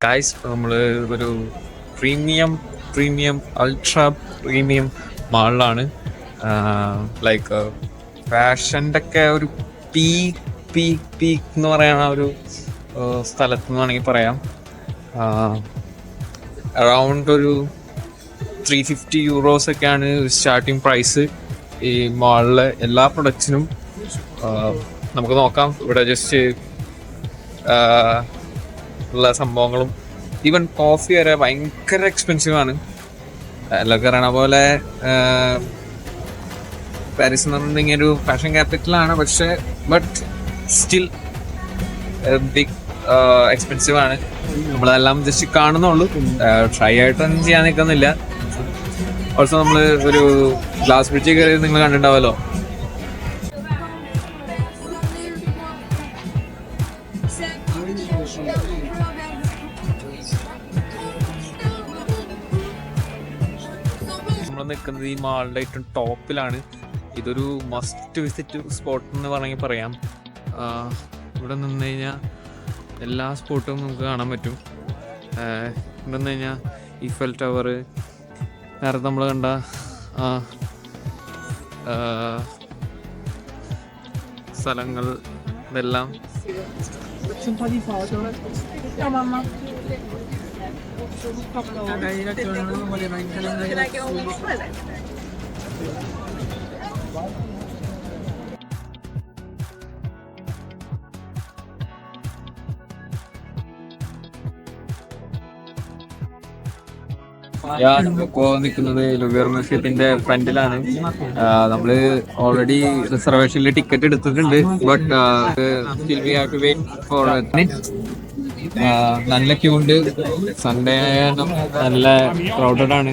Guys നമ്മൾ ഒരു premium premium ultra premium മാളിലാണ് ലൈക്ക് ഫാഷന്റെ ഒക്കെ ഒരു പീക്ക് പീക്ക് പീക്ക് എന്ന് പറയുന്ന ഒരു സ്ഥലത്ത് നിന്ന് വേണമെങ്കിൽ പറയാം. അറൗണ്ട് ഒരു ത്രീ ഫിഫ്റ്റി യൂറോസ് ഒക്കെയാണ് സ്റ്റാർട്ടിങ് പ്രൈസ് ഈ മാളിലെ എല്ലാ പ്രൊഡക്ട്സിനും നമുക്ക് നോക്കാം. ഇവിടെ ജസ്റ്റ് ഉള്ള സംഭവങ്ങളും. ഈവൻ കോഫി വരെ ഭയങ്കര എക്സ്പെൻസീവ് ആണ്. എല്ലാവർക്കും അറിയണ പോലെ പാരീസ് എന്ന് പറഞ്ഞിട്ടുണ്ടെങ്കിൽ ഒരു ഫാഷൻ ക്യാപിറ്റലാണ് പക്ഷേ ബട്ട് സ്റ്റിൽ ബിഗ് എക്സ്പെൻസീവ് ആണ്. നമ്മളതെല്ലാം ജസ്റ്റ് കാണുന്നുള്ളൂ. ട്രൈ ആയിട്ടൊന്നും ചെയ്യാൻ നിൽക്കുന്നില്ല. ഓൾസോ നമ്മൾ ഒരു ഗ്ലാസ് ബ്രിഡ്ജ് കയറി നിങ്ങൾ കണ്ടിട്ടുണ്ടാവല്ലോ. നമ്മൾ നിൽക്കുന്നത് ഈ മാളിന്റെ ഏറ്റവും ടോപ്പിലാണ്. ഇതൊരു മസ്റ്റ് വിസിറ്റ് സ്പോട്ട് എന്ന് വേണമെങ്കിൽ പറയാം. ഇവിടെ നിന്ന് കഴിഞ്ഞാൽ എല്ലാ സ്പോട്ടും നമുക്ക് കാണാൻ പറ്റും. ഇവിടെ നിന്ന് കഴിഞ്ഞാൽ ഈഫൽ ടവർ നേരത്തെ നമ്മൾ കണ്ട ആ സ്ഥലങ്ങൾ ഇതെല്ലാം. ഇപ്പോ നിൽക്കുന്നത് ലുബിയർ മ്യൂസിയത്തിന്റെ ഫ്രണ്ടിലാണ്. നമ്മൾ ഓൾറെഡി റിസർവേഷനിൽ ടിക്കറ്റ് എടുത്തിട്ടുണ്ട് but we have to wait for നല്ല ക്യൂ ഉണ്ട്. സൺഡേ നല്ല ക്രൗഡഡ് ആണ്.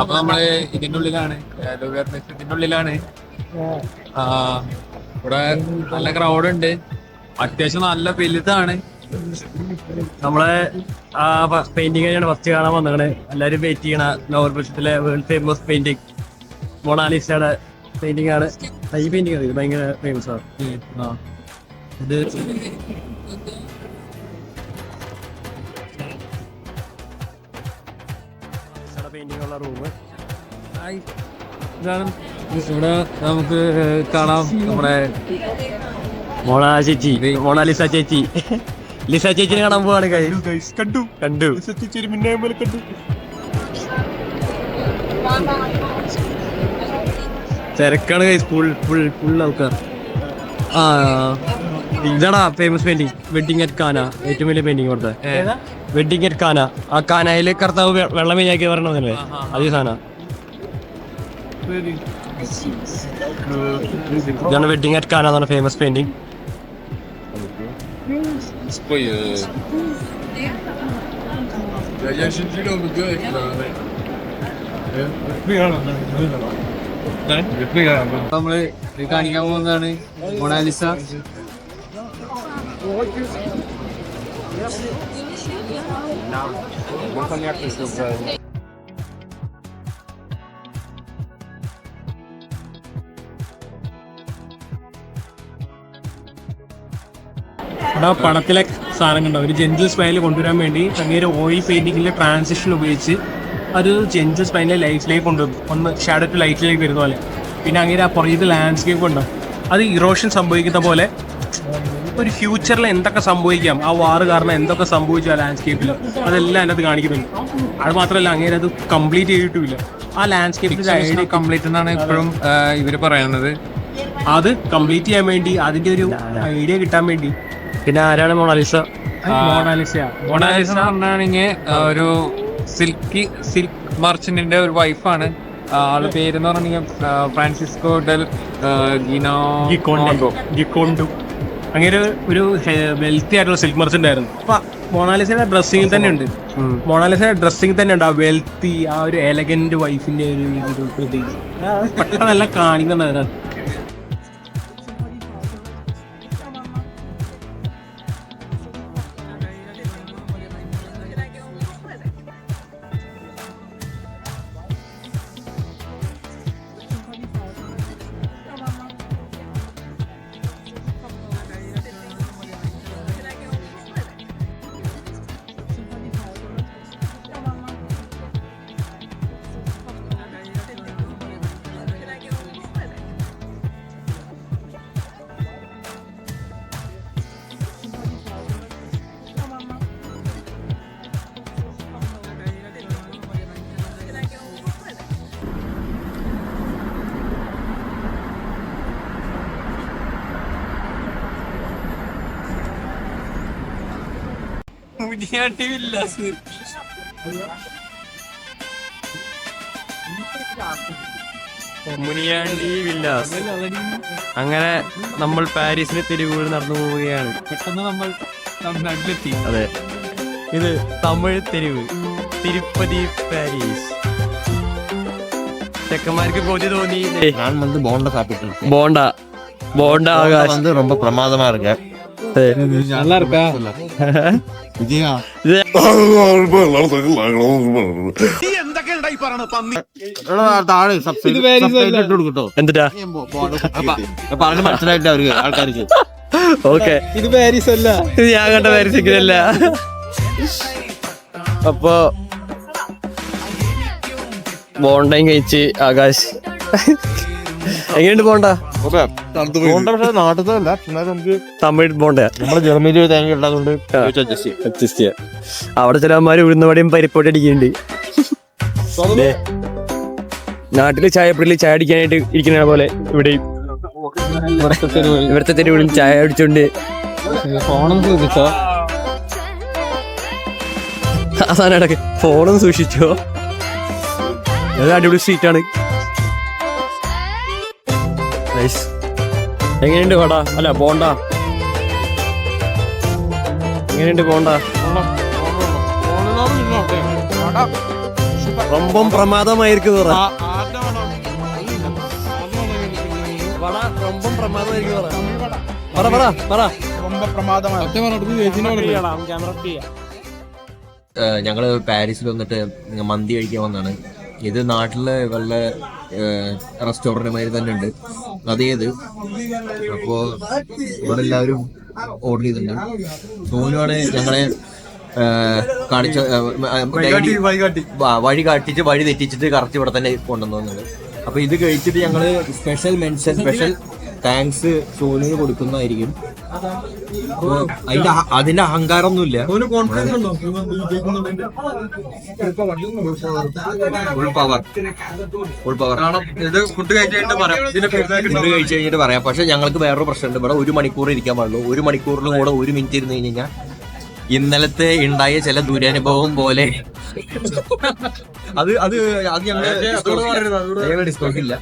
അപ്പൊ നമ്മൾ ഇതിന്റെ ഉള്ളിലാണ് ഉള്ളിലാണ് ആ, ഇവിടെ നല്ല ക്രൗഡ് ഉണ്ട്. അത്യാവശ്യം നല്ല വലുതാണ്. നമ്മളെ ആ പെയിന്റിംഗ് ആണ് ഫസ്റ്റ് കാണാൻ വന്നത് എല്ലാരും വെയിറ്റ് ചെയ്യണ ലോവർ ബഡ്ജറ്റിലെ വേൾഡ് ഫേമസ് പെയിന്റിംഗ് മോണാലിസയുടെ പെയിന്റിംഗ് ആണ്. ഈ പെയിന്റിംഗ് ഭയങ്കര ഫേമസ് ആണ്. ആ. ഇത് പെയിന്റിംഗ് ഉള്ള റൂം ഇതാണ്. ഇവിടെ നമുക്ക് കാണാം നമ്മുടെ മോണാ ചേച്ചി. മൊണാലിസ ചേച്ചി. ലിസ ചേച്ചിനെ കാണാൻ പോവാണ് കണ്ടു കണ്ടു. കണ്ടു. തിരക്കാണ് കൈ ഫുൾ ഫുൾ ഫുൾ ആൾക്കാർ. ആ ഇതാടാ ഫേമസ് പെയിന്റിംഗ് വെഡിങ് അറ്റ് കാന ഏറ്റവും വലിയ പെയിന്റിംഗ് ഇവിടുത്തെ. വെഡിങ് അറ്റ് കാന ആ കാനയിൽ കർത്താവ് വെ- വെള്ളം മെയ്യാക്കി പറയണതല്ലേ അതേ സാധന. ഇതാണ് വെഡിങ് അറ്റ് കാന എന്നാണ് ഫേമസ് പെയിന്റിംഗ് നമ്മൾ ഇത് കാണിക്കാൻ പോകുന്നതാണ് മൊണാലിസ. ഇവിടെ പണത്തിലെ സാധനം ഒരു ജെന്റിൽ സ്പൈൽ കൊണ്ടുവരാൻ വേണ്ടി അങ്ങേര് ഓയിൽ പെയിന്റിങ്ങിലെ ട്രാൻസിഷൻ ഉപയോഗിച്ച് ഒരു ജെന്റിൽ സ്മൈലിലെ ലൈഫിലേക്ക് കൊണ്ടുവന്നു ഒന്ന് ഷാഡോ ടു ലൈറ്റിലേക്ക് വരുന്ന പോലെ. പിന്നെ അങ്ങനെ ആ പുറത്ത് ലാൻഡ്സ്കേപ്പ് ഉണ്ട്? അത് ഇറോഷൻ സംഭവിക്കുന്ന പോലെ ഒരു ഫ്യൂച്ചറിൽ എന്തൊക്കെ സംഭവിക്കാം? ആ വാറ് കാരണം എന്തൊക്കെ സംഭവിച്ചു ആ ലാൻഡ്സ്കേപ്പിൽ അതെല്ലാം അതിനകത്ത് കാണിക്കുന്നുണ്ട്. അത് മാത്രമല്ല അങ്ങനെ അത് കംപ്ലീറ്റ് ചെയ്തിട്ടുമില്ല. ആ ലാൻഡ്സ്കേപ്പിന്റെ ഐഡിയ കംപ്ലീറ്റ് എന്നാണ് ഇപ്പോഴും ഇവർ പറയുന്നത്. അത് കംപ്ലീറ്റ് ചെയ്യാൻ വേണ്ടി അതിന്റെ ഒരു ഐഡിയ കിട്ടാൻ വേണ്ടി. പിന്നെ ആരാണ് മൊണാലിസ? മോണാലിസ. മൊണാലിസ എന്ന് പറഞ്ഞാണെങ്കിൽ ഒരു സിൽക്കി സിൽക്ക് മർച്ചന്റിന്റെ ഒരു വൈഫാണ് ആളുടെ പേരെന്ന് പറഞ്ഞെങ്കിൽ ഫ്രാൻസിസ്കോ ഡെൽ ഗിനോ ഗിക്കോണ്ടു. അങ്ങനെ ഒരു വെൽത്തി ആയിട്ടുള്ള സിൽക്ക് മർച്ചന്റ് ആയിരുന്നു. അപ്പൊ മൊണാലിസയുടെ ഡ്രസ്സിങ്ങിൽ തന്നെ ഉണ്ട്. മൊണാലിസയുടെ ഡ്രസ്സിങ് തന്നെ ഉണ്ട് ആ വെൽത്തി ആ ഒരു എലഗന്റ് വൈഫിന്റെ ഒരു ഒരു പ്രതി പെട്ടെന്നെല്ലാം കാണിക്കുന്നുണ്ട് അതിനകത്ത് മുനിയാണ്ടി വില്ലാസ് മുനിയാണ്ടി വില്ലാസ് അങ്ങനെ നമ്മൾ പാരീസിലെ തെരുവുകൾ നടന്നു പോവുകയാണ് പെട്ടെന്ന് നമ്മൾ തമിഴ്നാട്ടിലെത്തി അതെ ഇത് തമിഴ് തെരുവ് തിരുപ്പതി പാരീസ് ചെക്കന്മാർക്ക് കൊതി തോന്നി நான் வந்து போண்டா சாப்பிட்டு இருக்கேன் ബോണ്ട ബോണ്ട போண்டா ആകാശ് வந்து ரொம்ப பிரமாதமா இருக்கு நல்லா இருக்கா விஜயா താഴെ സബ്സ്ക്രൈബ് കൊടുക്കട്ടോ എന്തിട്ടാ പറഞ്ഞ് മനസ്സിലായിട്ട് അവർക്ക് ആൾക്കാർക്ക് ഓക്കെ ഇത് പാരീസ് അല്ല ഇത് ഞാൻ കണ്ട പാരീസ് അല്ല അപ്പൊ ബോണ്ടയും കഴിച്ച് ആകാശ് എങ്ങനെയുണ്ട് പോണ്ട? എന്നാൽ നമുക്ക് തമിഴ് ബോണ്ട നമ്മുടെ ജർമ്മനിയിൽ തേങ്ങ ഉണ്ടാകുന്നുണ്ട് അഡ്ജസ്റ്റ് ചെയ്യും. അഡ്ജസ്റ്റ് ചെയ്യാം. അവിടെ ചിലമാര് ഉഴുന്നവടിയും പരിപ്പോട്ടി അടിക്കുന്നുണ്ട്. നാട്ടിൽ ചായപ്പൊടിയിൽ ചായ അടിക്കാനായിട്ട് ഇരിക്കുന്ന പോലെ ഇവിടെയും ഇവിടുത്തെ തെരുവിൽ ചായ അടിച്ചോണ്ട്. ഫോണും ശ്രദ്ധിച്ചോ അവസാനം ഫോണും സൂക്ഷിച്ചോ? അത് അടിപൊളി സ്ട്രീറ്റ് ആണ്. ഗൈസ് എങ്ങനെയുണ്ട് വട? അല്ല പോണ്ട എങ്ങനെയുണ്ട് പോണ്ട റൊമ്പം പ്രമാദമായിരിക്കും പറ. പറ. പറ പറ ഞങ്ങൾ പാരീസിൽ വന്നിട്ട് മന്തി കഴിക്കാൻ വന്നാണ്. ഇത് നാട്ടിലെ വല്ല റെസ്റ്റോറന്റ് മാതിരി തന്നെ ഉണ്ട്. അതേത് അപ്പോ ഇവിടെ എല്ലാവരും ഓർഡർ ചെയ്തിട്ടുണ്ട്. സോനുവാണ് ഞങ്ങളെ കാണിച്ച വഴി കാട്ടിച്ച് വഴി തെറ്റിച്ചിട്ട് കറക്റ്റ് ഇവിടെ തന്നെ കൊണ്ടുവന്നത് അപ്പൊ ഇത് കഴിച്ചിട്ട് ഞങ്ങൾ സ്പെഷ്യൽ മെൻഷൻ സ്പെഷ്യൽ താങ്ക്സ് സോനുവിന് കൊടുക്കുന്നതായിരിക്കും. അതിന്റെ അതിന്റെ അഹങ്കാരമൊന്നുമില്ല. ഫുൾ പവർ ഫുൾ പവർ ഇത് ഫുഡ് കഴിച്ചിട്ട് പറയാം. ഇതിന്റെ ഫുഡ് കഴിച്ചു കഴിഞ്ഞിട്ട് പറയാം. പക്ഷെ ഞങ്ങൾക്ക് വേറൊരു പ്രശ്നമുണ്ട്. ഇവിടെ ഒരു മണിക്കൂർ ഇരിക്കാൻ പാടുള്ളൂ. ഒരു മണിക്കൂറിൽ കൂടെ ഒരു മിനിറ്റ് ഇരുന്ന് കഴിഞ്ഞ് കഴിഞ്ഞാൽ ഇന്നലത്തെ ഉണ്ടായ ചില ദുരനുഭവം പോലെ അത് അത് അത് ഞങ്ങളുടെ ഡിസ്കൗണ്ട് ഇല്ല.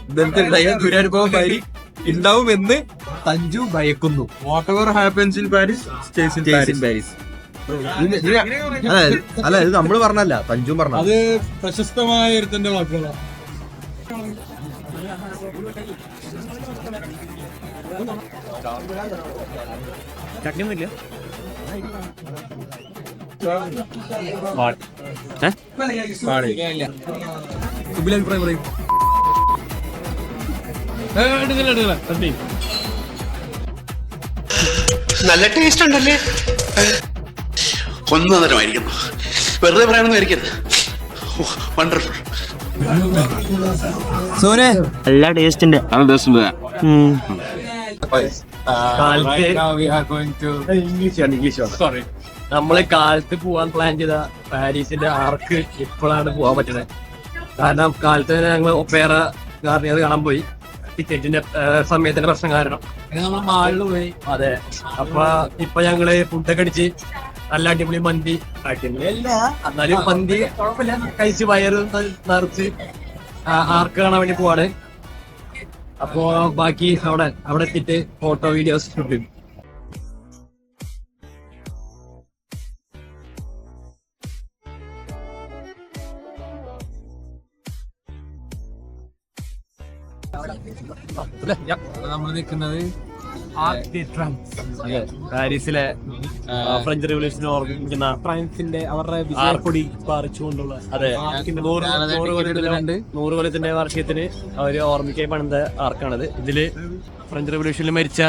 ദുരനുഭവം പാരി ഉണ്ടാവുമെന്ന് തഞ്ചു ഭയക്കുന്നു. Whatever happens in Paris stays in Paris അല്ല ഇത് നമ്മൾ പറഞ്ഞല്ല തഞ്ചു പറഞ്ഞ അത് പ്രശസ്തമായ ഒരുത്തന്റെ വാക്കുകളാണ് ചട്നിയൊന്നുമില്ല. അഭിപ്രായം പറയും നല്ല ടേസ്റ്റ് ഉണ്ടല്ലേ ഒന്നതരമായിരിക്കുന്നു വെറുതെ പറയണമെന്ന് ആയിരിക്കരുത്. വണ്ടർഫുൾ സോനെ. നല്ല ടേസ്റ്റ് ഉണ്ട്. സോറി നമ്മൾ കാലത്ത് പോവാൻ പ്ലാൻ ചെയ്ത പാരീസിന്റെ ആർക്ക് ഇപ്പോഴാണ് പോവാൻ പറ്റുന്നത്. കാരണം കാലത്ത് തന്നെ ഞങ്ങൾ ഒപ്പേറ അത് കാണാൻ പോയി. ടിക്കറ്റിന്റെ സമയത്തിന്റെ പ്രശ്നം കാരണം. നമ്മൾ മാളിൽ പോയി. അതെ. അപ്പൊ ഇപ്പൊ ഞങ്ങൾ ഫുഡൊക്കെ അടിച്ച് നല്ല അടിപൊളി മന്തി. എന്നാലും മന്തി കഴിച്ച് വയറ് നിറച്ച് ആർക്ക് കാണാൻ വേണ്ടി പോവാണ്. അപ്പോ ബാക്കി അവിടെ അവിടെ എത്തിയിട്ട് ഫോട്ടോ വീഡിയോസ് ഷൂട്ട് നമ്മൾ നിൽക്കുന്നത് പാരീസിലെ ഫ്രഞ്ച് റെവല്യൂഷൻ ഓർമ്മിക്കുന്ന ഫ്രാൻസിന്റെ അവരുടെ വിജയപ്പൊടി പാറിച്ചുകൊണ്ടുള്ള അതെ നൂറ് കൊല്ലത്തിന്റെ വർഷത്തിന് നൂറ് കൊല്ലത്തിന്റെ വാർഷികത്തിന് അവർ ഓർമ്മിക്കാൻ പണിത ആർക്കാണത്. ഇതിൽ ഫ്രഞ്ച് റെവല്യൂഷനിൽ മരിച്ച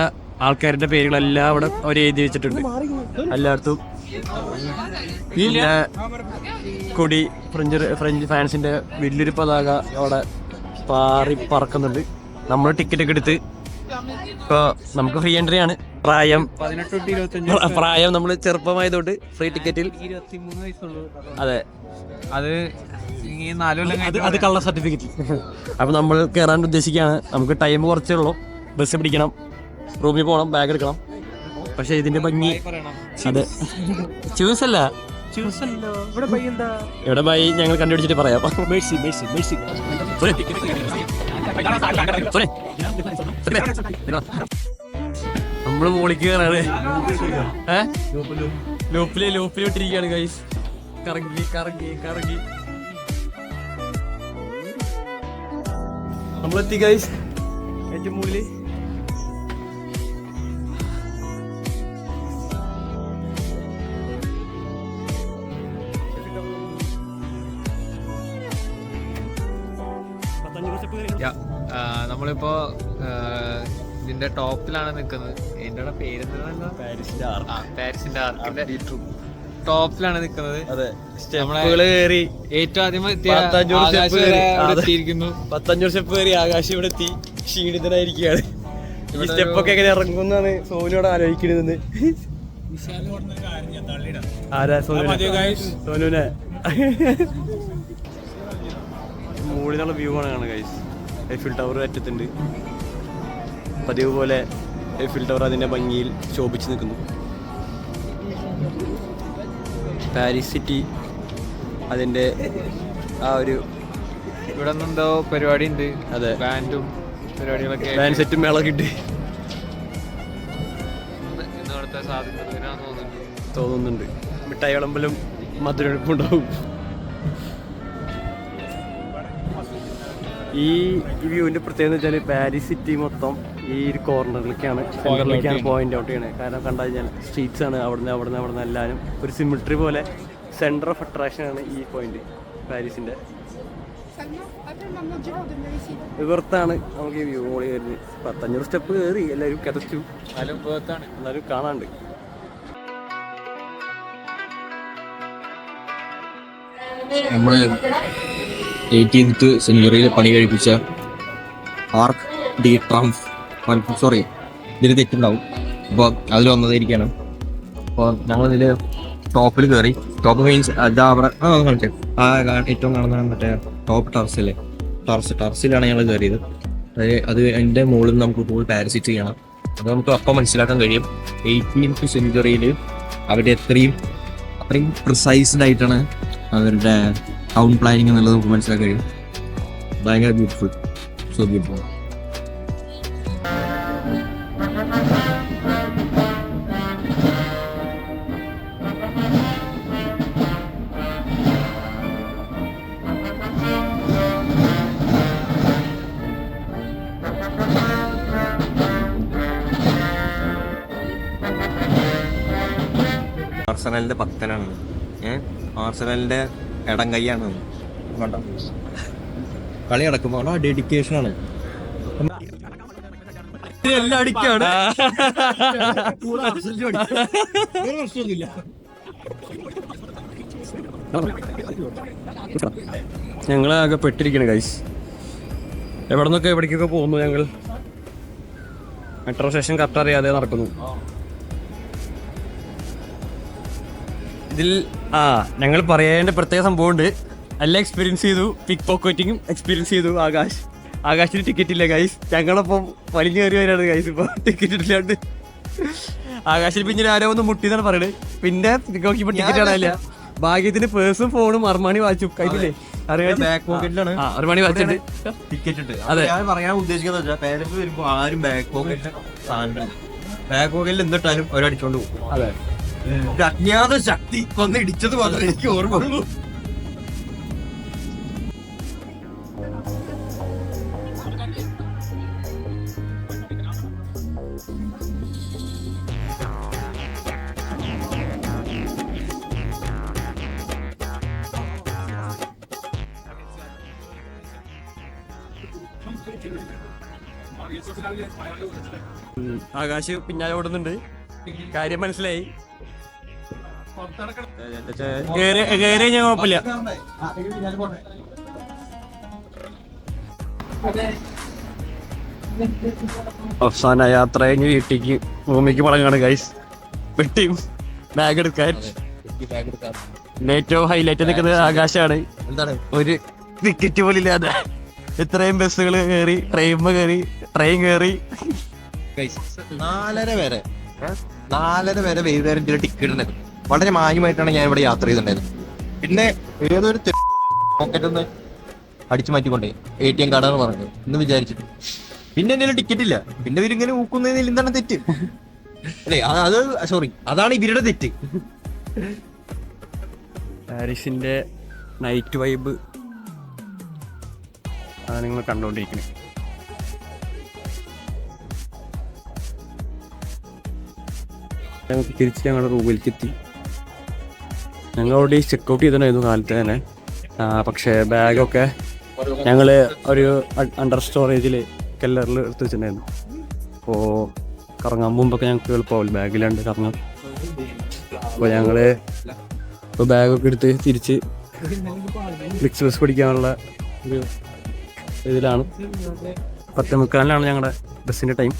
ആൾക്കാരുടെ പേരുകളെല്ലാം അവിടെ അവർ എഴുതി വെച്ചിട്ടുണ്ട്. എല്ലായിടത്തും കൊടി ഫ്രഞ്ച് ഫ്രഞ്ച് ഫാൻസിന്റെ വലിയൊരു പതാക അവിടെ പാറി പറക്കുന്നുണ്ട്. നമ്മൾ ടിക്കറ്റ് ഒക്കെ എടുത്ത് ഇപ്പൊ നമുക്ക് ഫ്രീ എൻട്രി ആണ്. പ്രായം പ്രായം നമ്മൾ ചെറുപ്പമായതുകൊണ്ട് ഫ്രീ ടിക്കറ്റിൽ അതെ. അത് അത് കള്ള സർട്ടിഫിക്കറ്റ് അപ്പൊ നമ്മൾ കയറാൻ ഉദ്ദേശിക്കുകയാണ്. നമുക്ക് ടൈം കുറച്ചേ ഉള്ളൂ. ബസ് പിടിക്കണം. റൂമിൽ പോകണം ബാഗ് എടുക്കണം. പക്ഷെ ഇതിന്റെ ഭംഗി അതെ. ചൂസ് അല്ല. ഇവിടെ ബൈ ഞങ്ങൾ കണ്ടുപിടിച്ചിട്ട് പറയാം. സുനെ. സുനെ. സുനെ. നമ്മൾ മോളിക്ക് കയറാണ്. ഏഹ് ലൂപ്പിൽ. ലൂപ്പിൽ വിട്ടിരിക്കുകയാണ് ഗൈസ് കറങ്ങി കറങ്ങി കറങ്ങി. നമ്മളെത്തി ഗൈസ് ഏറ്റവും മുകളിൽ നമ്മളിപ്പോ ഇതിന്റെ ടോപ്പിലാണ് നിൽക്കുന്നത് ഇതിന്റെ പേരെന്താ പാരീസിന്റെ ആർക്ക്. ആ, പാരീസിന്റെ ആർക്കിന്റെ ടോപ്പിലാണ് നിൽക്കുന്നത് കയറി ഏറ്റവും ആദ്യം. എത്തിയിരിക്കുന്നു. പത്തഞ്ഞൂറ് സ്റ്റെപ്പ് കയറി ആകാശം ഇവിടെ എത്തി. ക്ഷീണിതനായിരിക്കുകയാണ്. ഈ ഇവിടെ സ്റ്റെപ്പൊക്കെ എങ്ങനെ ഇറങ്ങുന്നാണ് സോനുയോട് ആലോചിക്കുന്നത്. ആരാ സോനുനെ സോനുനെ മുകളിലുള്ള വ്യൂ ആണ് കാണുന്നത് ഗൈസ് എഫിൽ ടവർ അറ്റത്തുണ്ട്. പതിവ് പോലെ എഫിൽ ടവർ അതിന്റെ ഭംഗിയിൽ ശോഭിച്ചു നിൽക്കുന്നു. പാരീസ് സിറ്റി അതിന്റെ ആ ഒരു ഇവിടെ നിന്നെന്തോ പരിപാടി ഉണ്ട് അതെ. ബാൻഡും പരിപാടികളൊക്കെ ബാൻഡ് സെറ്റും ഇവിടുത്തെ സാധ്യതയാണെന്ന് തോന്നുന്നുണ്ട്. മിഠായി വിളമ്പലും മധുരടുപ്പുണ്ടാവും ഈ വ്യൂവിന്റെ പ്രത്യേകത വെച്ചാൽ പാരീസ് സിറ്റി മൊത്തം ഈ ഒരു കോർണറിലേക്കാണ്. സെന്ററിലേക്കാണ് പോയിന്റ് ഔട്ട് ചെയ്യണത് കാരണം കണ്ടു കഴിഞ്ഞാൽ സ്ട്രീറ്റ്സ് ആണ് അവിടുന്ന് അവിടെ അവിടുന്ന് എല്ലാവരും ഒരു സിമിട്രി പോലെ സെന്റർ ഓഫ് അട്രാക്ഷൻ ആണ് ഈ പോയിന്റ് പാരീസിന്റെ. ഇവർത്താണ് നമുക്ക് ഈ വ്യൂ മോളി കയറി പത്തഞ്ഞൂറ് സ്റ്റെപ്പ് കയറി എല്ലാവരും കിതച്ചു എന്നാലും കാണാണ്ട് നമ്മൾ എയ്റ്റീൻത്ത് സെഞ്ചുറിയിൽ പണി കഴിപ്പിച്ച ആർക്ക് ഡി ട്രംഫ് സോറി ഇതിൽ തെറ്റുണ്ടാവും. അപ്പോൾ അതിൽ വന്നതായിരിക്കാണ്. അപ്പോൾ ഞങ്ങളിതിൽ ടോപ്പിൽ കയറി ടോപ്പ് മീൻസ് അതാ അവിടെ ആ കാണിച്ചേ. ആ ഏറ്റവും കാണുന്ന മറ്റേ ടോപ്പ് ടെറസില്ലേ ടെറസ് ടെറസിലാണ് ഞങ്ങൾ കയറിയത് അത് അത് അതിന്റെ മുകളിൽ നമുക്ക് കൂടുതൽ പാരസിറ്റ് ചെയ്യണം. അത് നമുക്ക് അപ്പം മനസ്സിലാക്കാൻ കഴിയും. എയ്റ്റീൻത്ത് സെഞ്ചുറിയിൽ അവരുടെ എത്രയും അത്രയും പ്രിസൈസ്ഡ് ആയിട്ടാണ് അവരുടെ ടൗൺ പ്ലാനിങ് എന്നുള്ളത് നമുക്ക് മനസ്സിലാക്കാൻ കഴിയും. ഭയങ്കര ബ്യൂട്ടിഫുൾ സോ ബ്യൂട്ടിഫുൾ ആർസനലിന്റെ ഭക്തനാണ്. ഏഹ് ആർസനലിന്റെ ഇടം കൈയാണ് കളി നടക്കുമ്പോൾ ഡെഡിക്കേഷൻ ആണ്. എല്ലാം അടിക്കാണ്. ഞങ്ങളാകെ പെട്ടിരിക്കണ ഗൈസ് എവിടെ നിന്നൊക്കെ എവിടേക്കൊക്കെ പോകുന്നു ഞങ്ങൾ മെട്രോ സ്റ്റേഷൻ കറക്റ്റ് അറിയാതെ നടക്കുന്നു. ഇതിൽ ആ ഞങ്ങൾ പറയേണ്ട പ്രത്യേക സംഭവമുണ്ട്. എല്ലാം എക്സ്പീരിയൻസ് ചെയ്തു. പിക് പോക്കറ്റിങ്ങും എക്സ്പീരിയൻസ് ചെയ്തു ആകാശ്. ആകാശിന് ടിക്കറ്റ് ഇല്ല ഗൈസ് ഞങ്ങളപ്പം വലിഞ്ഞു കയറി വരാണ് ഗൈസ് ഇപ്പോൾ ടിക്കറ്റ് ഇല്ലാണ്ട്. ആകാശിന് പിന്നെ ആരോ ഒന്ന് മുട്ടിന്നാണ് പറയുന്നത് പിന്നെ നോക്കിയപ്പോൾ ടിക്കറ്റ് കാണാനില്ല ഭാഗ്യത്തിന് പേഴ്സും ഫോണും അർമാണി വാച്ചു കഴിഞ്ഞില്ലേ അർമാണി വാച്ചുണ്ട് ടിക്കറ്റ് ഉണ്ട് അതെ. ഞാൻ പറയാൻ ഉദ്ദേശിക്കുന്നത് വെച്ചാൽ പാരന്റ്സ് വരുമ്പോ ആരും ബാക്ക് പോക്കറ്റ് സാധനം ബാക്ക് പോക്കറ്റിൽ എന്തിട്ടാലും അവരടിച്ചോണ്ട് പോകും. അതെ. ഒരു അജ്ഞാത ശക്തി വന്ന് ഇടിച്ചത് മാത്രമേ എനിക്ക് ഓർമ്മയുള്ളൂ. ആകാശ് പിന്നാലെ ഓടുന്നുണ്ട്. കാര്യം മനസ്സിലായി? കേറി ഞാൻ കുഴപ്പമില്ല. അവസാന യാത്ര കഴിഞ്ഞ് വീട്ടിക്ക് ഭൂമിക്ക് മടങ്ങാണ് ഗൈസ് വെട്ടിയും ബാഗ് എടുക്കാൻ. ഏറ്റവും ഹൈലൈറ്റ് നിൽക്കുന്നത് ആകാശാണ്. എന്താണ്? ഒരു ടിക്കറ്റ് പോലും ഇല്ലാതെ. ഇത്രയും ബസ്സുകൾ കയറി ട്രെയിൻ കയറി ട്രെയിൻ കയറി നാലര വരെ. നാലര വരെ വൈകുന്നേരം ടിക്കറ്റ് ഉണ്ടായിരുന്നു വളരെ മാന്യമായിട്ടാണ് ഞാൻ ഇവിടെ യാത്ര ചെയ്തിട്ടുണ്ടായിരുന്നത്. പിന്നെ ഏതൊരു പോക്കറ്റ് ഒന്ന് അടിച്ചു മാറ്റിക്കൊണ്ടേ എ ടി എം കാർഡാണ് പറഞ്ഞത് എന്ന് വിചാരിച്ചിട്ട്. പിന്നെ എന്തെങ്കിലും ടിക്കറ്റ് ഇല്ല. പിന്നെ ഇവരിങ്ങനെ ഊക്കുന്നതിൽ എന്താണ് തെറ്റ്? അല്ലേ അത് അത് സോറി അതാണ് ഇവരുടെ തെറ്റ്. പാരീസിന്റെ നൈറ്റ് വൈബ് ആണ് നിങ്ങൾ കണ്ടുകൊണ്ടിരിക്കുന്നത് ഞങ്ങൾക്ക് തിരിച്ച് ഞങ്ങളുടെ റൂമിലേക്ക് എത്തി. ഞങ്ങൾ ഓൾറെഡി ചെക്ക് ഔട്ട് ചെയ്തിട്ടുണ്ടായിരുന്നു കാലത്ത് തന്നെ. പക്ഷേ ബാഗൊക്കെ ഞങ്ങൾ ഒരു അണ്ടർ സ്റ്റോറേജിൽ കെല്ലറിൽ എടുത്ത് വെച്ചിട്ടുണ്ടായിരുന്നു. അപ്പോൾ കറങ്ങാൻ മുമ്പൊക്കെ ഞങ്ങൾക്ക് എളുപ്പമാവില്ല ബാഗിലാണ്ട് കറങ്ങാം അപ്പോൾ ഞങ്ങൾ ഇപ്പോൾ ബാഗൊക്കെ എടുത്ത് തിരിച്ച് ബസ് പിടിക്കാനുള്ള ഒരു ഇതിലാണ്. പത്ത് മുക്കാലിനാണ് ഞങ്ങളുടെ ബസ്സിന്റെ ടൈം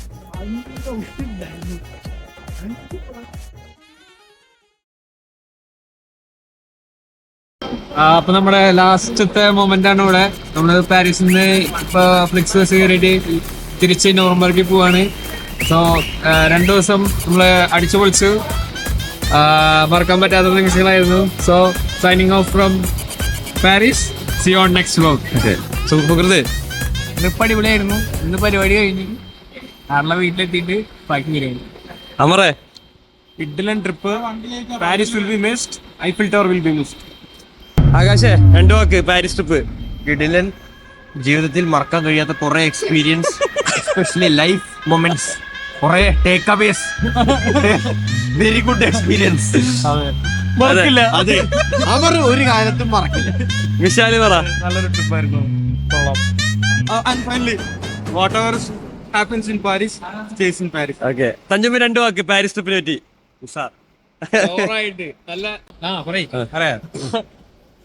അപ്പൊ നമ്മുടെ ലാസ്റ്റത്തെ മൊമെന്റ് ആണ് ഇവിടെ. നമ്മൾ പാരീസിൽ നിന്ന് ഇപ്പൊ ഫ്ലിക്സ് ബസ് കയറിയിട്ട് തിരിച്ച് നോർമൽക്ക് പോവാണ്. സോ രണ്ടു ദിവസം നമ്മൾ അടിച്ചു പൊളിച്ചു. മറക്കാൻ പറ്റാത്ത നിമിഷങ്ങളായിരുന്നു. So signing off from Paris see on next vlog സുഹൃത്ത് ട്രിപ്പ് അടിപൊളിയായിരുന്നു. ഇന്ന് പരിപാടി കഴിഞ്ഞ് നാളെ വീട്ടിലെത്തിയിട്ട് പാക്കിംഗ് കഴിഞ്ഞു അമറേ. ഇഡ്ഡലൻ trip Paris will be missed Eiffel tower will be missed ആകാശേ രണ്ടു വാക്ക് പാരീസ് ട്രിപ്പ്. കിടിലൻ ജീവിതത്തിൽ മറക്കാൻ കഴിയാത്ത കുറെ എക്സ്പീരിയൻസ് എസ്പെഷ്യലി ലൈഫ് മൊമെന്റ്സ് കുറെ takeaways very good experience മറക്കില്ല. അതെ അവർ ഒരു കാലത്തും മറക്കില്ല. വിശാലി പറ. നല്ലൊരു ട്രിപ്പായിരുന്നു കൊള്ളാം. And finally whatever happens in Paris stays in Paris okay. തഞ്ചമ്മ രണ്ട് വാക്ക് പാരീസ് ട്രിപ്പിനെ പറ്റി. ഉഷാർ. നല്ല ആ പറയ്.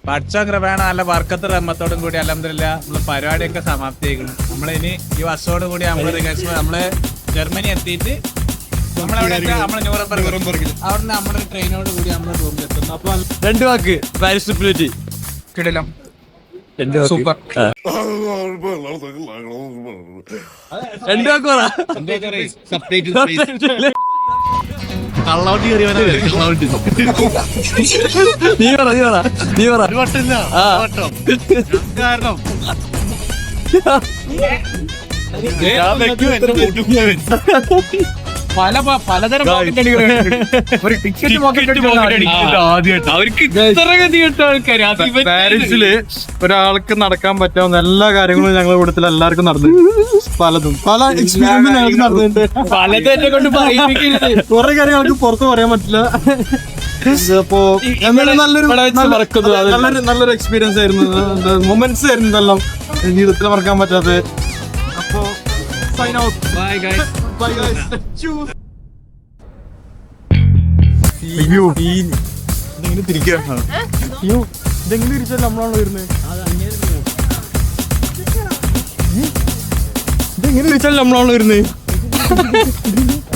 അറിയാം കൃപയാണ് നല്ല വർക്കത്ത് റമ്മത്തോടും കൂടി അലഹമില്ല നമ്മൾ പരിപാടിയൊക്കെ സമാപ്തിയാക്കണം നമ്മളിനി ഈ വർഷത്തോടു കൂടി നമ്മൾ റിഹേഴ്സൽ നമ്മൾ ജർമ്മനി എത്തിയിട്ട് രണ്ടു വാക്ക് പാരീസ് ട്രിപ്പിനെ പറ്റി കിടിലം. രണ്ട് വാക്ക്. സൂപ്പർ ആ. രണ്ട് നീ പറ നീ പറ നീ പറ നീ പറ ആ. പല പ- പലതരം pocket പലതരം ഒരു ടിക്കറ്റ് അവർക്ക് പാരീസിൽ ഒരാൾക്ക് നടക്കാൻ പറ്റാവുന്ന എല്ലാ കാര്യങ്ങളും ഞങ്ങളുടെ കൂട്ടത്തിൽ എല്ലാവർക്കും നടന്നു. പലതും. പല എക്സ്പീരിയൻസ് ഞങ്ങൾക്ക് നടന്നിട്ടുണ്ട്. പലതരം കൊണ്ട് കുറെ കാര്യങ്ങൾക്ക് പുറത്ത് പറയാൻ പറ്റില്ല. അപ്പോ നല്ലൊരു നല്ലൊരു നല്ലൊരു എക്സ്പീരിയൻസ് ആയിരുന്നു. മൊമെന്റ്സ് ആയിരുന്നു ഇതെല്ലാം. ജീവിതത്തിൽ മറക്കാൻ പറ്റാത്ത. അപ്പോ sign out bye guys bye guys അയ്യോ തിരിക്കുക അയ്യോ ഇതെങ്ങനെ തിരിച്ചാൽ നമ്മളാണോ വരുന്നത്. ഇതെങ്ങനെ തിരിച്ചാൽ നമ്മളാണ് വരുന്നത്.